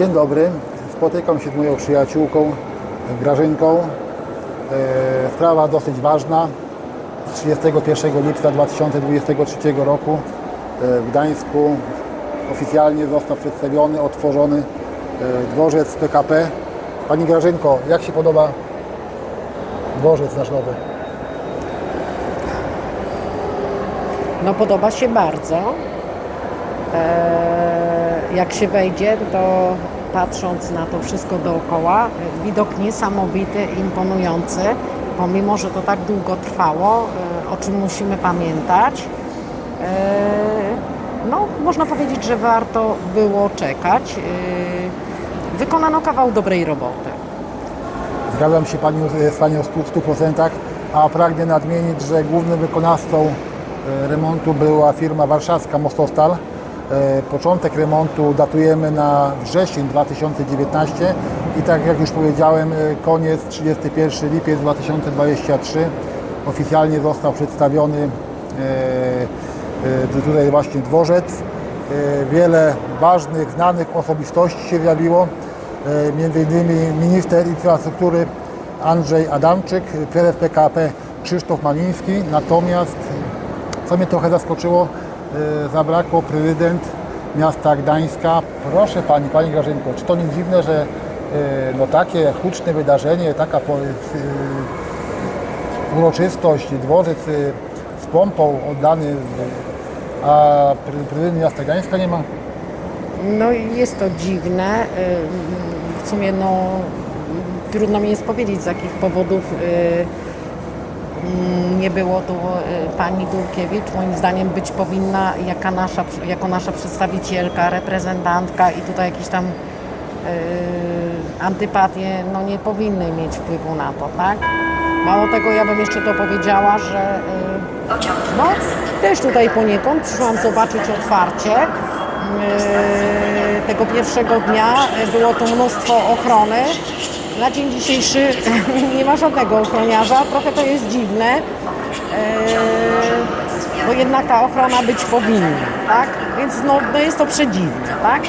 Dzień dobry. Spotykam się z moją przyjaciółką Grażynką. E, Sprawa dosyć ważna. 31 lipca 2023 roku e, w Gdańsku oficjalnie został przedstawiony, otworzony e, dworzec PKP. Pani Grażynko, jak się podoba dworzec nasz nowy? No podoba się bardzo. Eee, jak się wejdzie, to patrząc na to wszystko dookoła, e, widok niesamowity, imponujący, pomimo, że to tak długo trwało, e, o czym musimy pamiętać. Eee, no, można powiedzieć, że warto było czekać. Eee, wykonano kawał dobrej roboty. Zgadzam się Panią, z Panią w 100%, a pragnę nadmienić, że głównym wykonawcą e, remontu była firma warszawska Mostostal. E, Początek remontu datujemy na wrzesień 2019 i tak jak już powiedziałem, e, koniec 31 lipiec 2023 oficjalnie został przedstawiony e, tutaj właśnie dworzec. Wiele ważnych, znanych osobistości się zjawiło, innymi minister infrastruktury Andrzej Adamczyk, prezes PKP Krzysztof Maliński. Natomiast, co mnie trochę zaskoczyło, zabrakło prezydent miasta Gdańska. Proszę Pani, Pani Grażynko, czy to nie dziwne, że e, no, takie huczne wydarzenie, taka e, uroczystość, dworzec e, z pompą oddany, e, a pre- prezydent miasta Gdańska nie ma? No jest to dziwne. W sumie no, trudno mi jest powiedzieć z jakich powodów nie było tu y, pani Dulkiewicz. Moim zdaniem być powinna jaka nasza, jako nasza przedstawicielka, reprezentantka i tutaj jakieś tam y, antypatie no, nie powinny mieć wpływu na to, tak? Mało tego, ja bym jeszcze to powiedziała, że y, no, też tutaj poniekąd przyszłam zobaczyć otwarcie. Yy, tego pierwszego dnia yy, było tu mnóstwo ochrony. Na dzień dzisiejszy nie ma żadnego ochroniarza. Trochę to jest dziwne, yy, bo jednak ta ochrona być powinna, tak? Więc no, no jest to przedziwne, tak?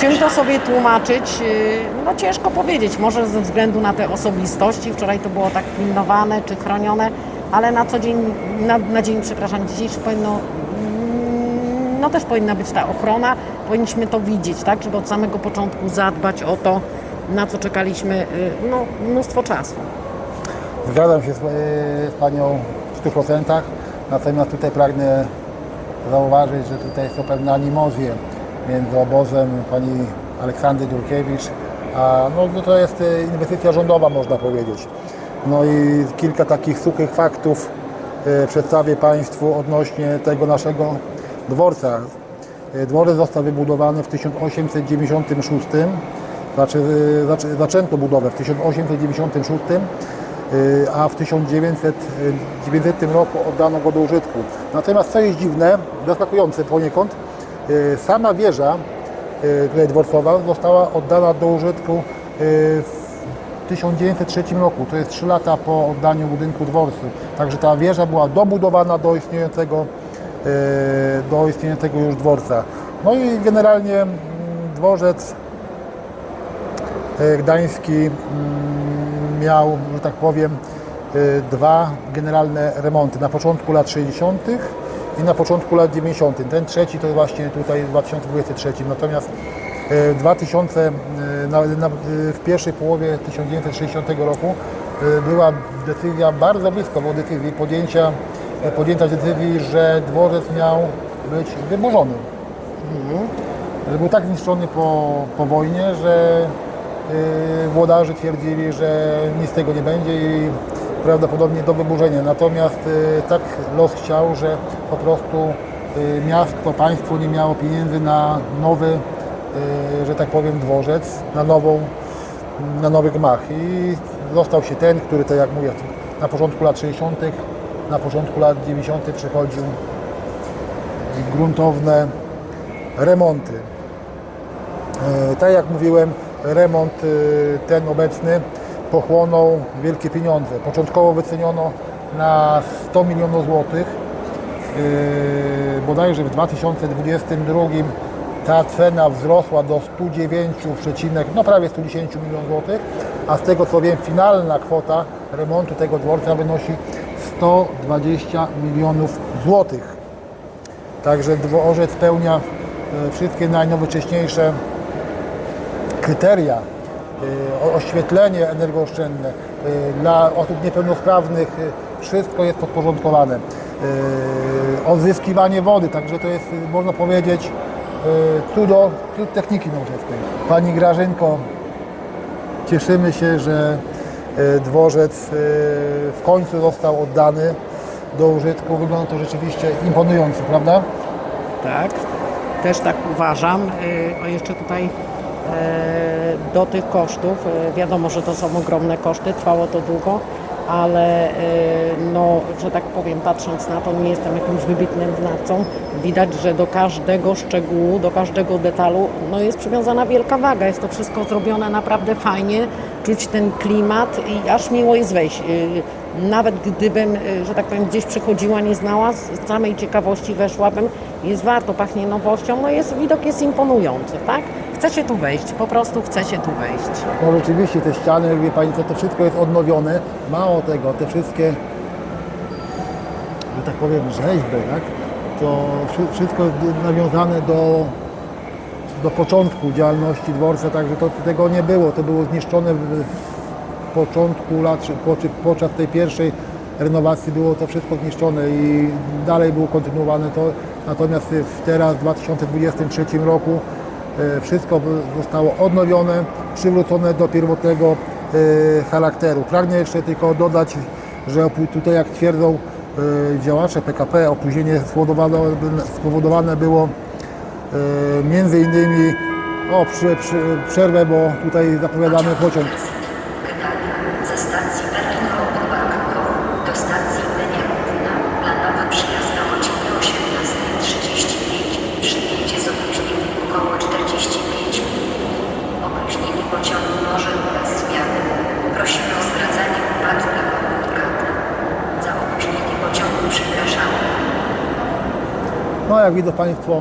Czym to sobie tłumaczyć? Yy, No ciężko powiedzieć. Może ze względu na te osobistości. Wczoraj to było tak pilnowane czy chronione, ale na co dzień, na, na dzień, przepraszam, dzisiejszy powinno, mm, no też powinna być ta ochrona. Powinniśmy to widzieć, tak? Żeby od samego początku zadbać o to, na co czekaliśmy yy, no, mnóstwo czasu. Zgadzam się z, e, z Panią w 100%, natomiast tutaj pragnę zauważyć, że tutaj są pewne animozje między obozem Pani Aleksandry Dulkiewicz, a no, no to jest e, inwestycja rządowa można powiedzieć. No i kilka takich suchych faktów przedstawię Państwu odnośnie tego naszego dworca. Dworzec został wybudowany w 1896, znaczy, e, zaczę- zaczęto budowę w 1896 Y, a w 1990 roku oddano go do użytku. Natomiast co jest dziwne, zaskakujące poniekąd, y, sama wieża y, tutaj dworcowa została oddana do użytku y, w 1903 roku, to jest 3 lata po oddaniu budynku dworcu. Także ta wieża była dobudowana do istniejącego, y, do istniejącego już dworca. No i generalnie mm, dworzec gdański mm, miał, że tak powiem, e, dwa generalne remonty. Na początku lat 60. i na początku lat 90. Ten trzeci to właśnie tutaj w 2023. Natomiast e, w 2000, e, na, na, e, w pierwszej połowie 1960 roku e, była decyzja, bardzo blisko było decyzji podjęcia, e, podjęcia decyzji, że dworzec miał być wyburzony że był tak zniszczony po, po wojnie, że yy, włodarze twierdzili, że nic z tego nie będzie i prawdopodobnie do wyburzenia. Natomiast yy, tak los chciał, że po prostu yy, miasto, państwo nie miało pieniędzy na nowy, że tak powiem, dworzec, na nową, na nowy gmach. I został się ten, który, tak jak mówię, na początku lat 60., na początku lat 90. przechodził gruntowne remonty. Tak jak mówiłem, remont e, ten obecny pochłonął wielkie pieniądze. Początkowo wyceniono na 100 milionów złotych. E, Bodajże w 2022 ta cena wzrosła do 109, no prawie 110 milionów złotych, a z tego co wiem finalna kwota remontu tego dworca wynosi 120 milionów złotych. Także dworzec spełnia e, wszystkie najnowocześniejsze kryteria, o- oświetlenie energooszczędne y, dla osób niepełnosprawnych, y, wszystko jest podporządkowane. Odzyskiwanie wody, także to jest, można powiedzieć, cudo, cud techniki nowoczesnej. Pani Grażynko, cieszymy się, że dworzec w końcu został oddany do użytku. Wygląda to rzeczywiście imponująco, prawda? Tak, też tak uważam. A jeszcze tutaj e, do tych kosztów, e, wiadomo, że to są ogromne koszty, trwało to długo, ale e, no, że tak powiem, patrząc na to, nie jestem jakimś wybitnym znawcą, widać, że do każdego szczegółu, do każdego detalu no, jest przywiązana wielka waga. Jest to wszystko zrobione naprawdę fajnie, czuć ten klimat i aż miło jest wejść. Nawet gdybym, że tak powiem, gdzieś przychodziła, nie znała, z samej ciekawości weszłabym, jest warto, pachnie nowością, no jest, widok jest imponujący, tak? Chce się tu wejść, po prostu chce się tu wejść. No rzeczywiście te ściany, wie Pani co, to wszystko jest odnowione. Mało tego, te wszystkie, że tak powiem, rzeźby, tak? To wszy- wszystko jest nawiązane do, do początku działalności dworca, także to tego nie było. To było zniszczone w, początku lat, po, podczas tej pierwszej renowacji było to wszystko zniszczone i dalej było kontynuowane to. Natomiast teraz w 2023 roku e, wszystko zostało odnowione, przywrócone do pierwotnego e, charakteru. Pragnę jeszcze tylko dodać, że tutaj jak twierdzą e, działacze PKP, opóźnienie spowodowane, było między innymi o, przerwę, bo tutaj zapowiadamy pociąg. Jak widzą Państwo,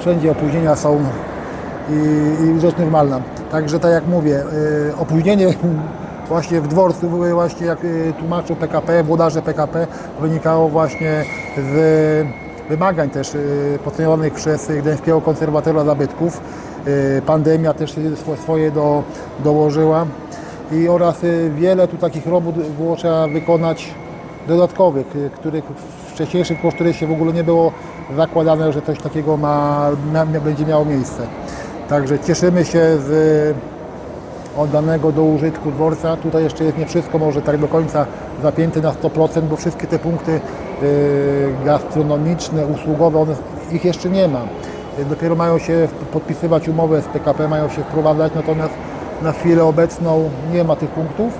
wszędzie opóźnienia są i, i rzecz normalna. Także tak jak mówię, y, opóźnienie właśnie w dworcu, właśnie jak y, tłumaczył PKP, włodarze PKP, wynikało właśnie z wymagań też y, postawionych przez Gdańskiego Konserwatora Zabytków. Pandemia też swo- swoje do, dołożyła i oraz wiele tu takich robót było trzeba wykonać dodatkowych, których w wcześniejszym kosztorysie w ogóle nie było zakładane, że coś takiego ma, będzie miało miejsce. Także cieszymy się z oddanego do użytku dworca. Tutaj jeszcze jest nie wszystko może tak do końca zapięte na 100%, bo wszystkie te punkty y, gastronomiczne, usługowe, one, ich jeszcze nie ma. Y, Dopiero mają się podpisywać umowę z PKP, mają się wprowadzać, natomiast na chwilę obecną nie ma tych punktów.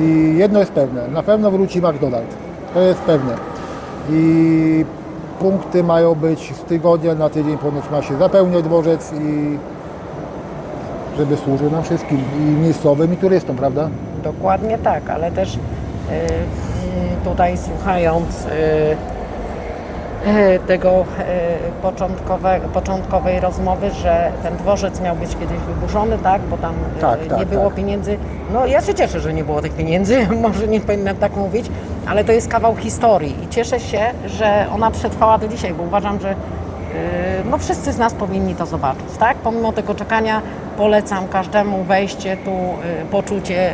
I jedno jest pewne, na pewno wróci McDonald's. To jest pewne. I punkty mają być z tygodnia na tydzień ponoć ma się zapełniać dworzec i żeby służył nam wszystkim i miejscowym i turystom, prawda? Dokładnie tak, ale też y, tutaj słuchając y, tego y, początkowe, początkowej rozmowy, że ten dworzec miał być kiedyś wyburzony, tak, bo tam y, Tak, nie tak, było tak. pieniędzy. No ja się cieszę, że nie było tych pieniędzy, może nie powinnam tak mówić, ale to jest kawał historii i cieszę się, że ona przetrwała do dzisiaj, bo uważam, że no wszyscy z nas powinni to zobaczyć, tak? Pomimo tego czekania polecam każdemu wejście tu, poczucie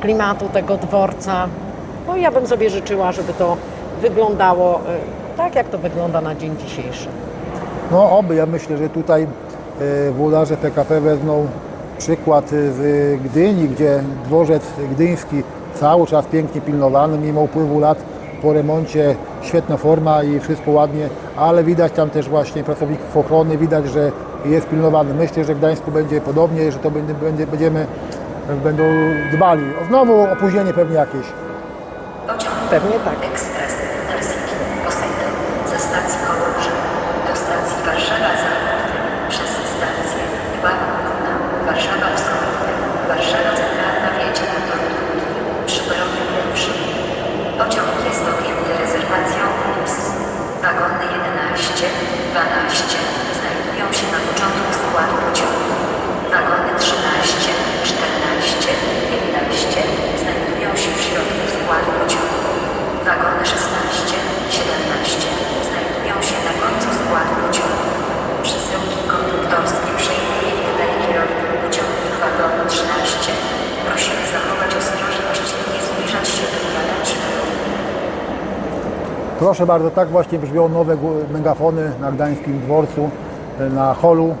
klimatu tego dworca. No i ja bym sobie życzyła, żeby to wyglądało tak, jak to wygląda na dzień dzisiejszy. No oby, ja myślę, że tutaj e, włodarze PKP wezmą przykład z Gdyni, gdzie dworzec gdyński cały czas pięknie pilnowany, mimo upływu lat po remoncie świetna forma i wszystko ładnie, ale widać tam też właśnie pracowników ochrony, widać, że jest pilnowany. Myślę, że w Gdańsku będzie podobnie, że to będzie, będzie, będziemy, będą dbali. O, Znowu opóźnienie pewnie jakieś. Pewnie tak. Proszę bardzo, tak właśnie brzmią nowe megafony na Gdańskim Dworcu, e, na holu.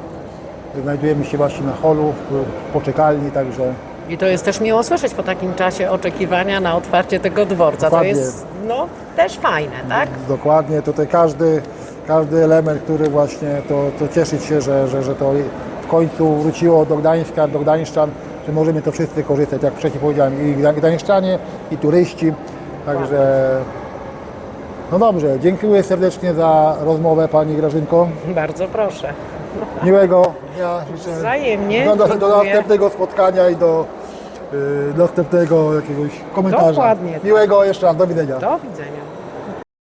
Znajdujemy się właśnie na holu, w poczekalni, także I to jest też miło słyszeć po takim czasie oczekiwania na otwarcie tego dworca. Dokładnie. To jest no, też fajne, tak? dokładnie tutaj każdy, każdy element, który właśnie to, to cieszyć się, że, że, że to w końcu wróciło do Gdańska, do Gdańszczan, że możemy to wszyscy korzystać, jak wcześniej powiedziałem, i Gda- Gdańszczanie, i turyści. Także no dobrze, dziękuję serdecznie za rozmowę Pani Grażynko. Bardzo proszę. Miłego dnia życzę. Wzajemnie, Do, do, do następnego spotkania i do y, następnego jakiegoś komentarza. Dokładnie tak. Miłego jeszcze raz, do widzenia. Do widzenia.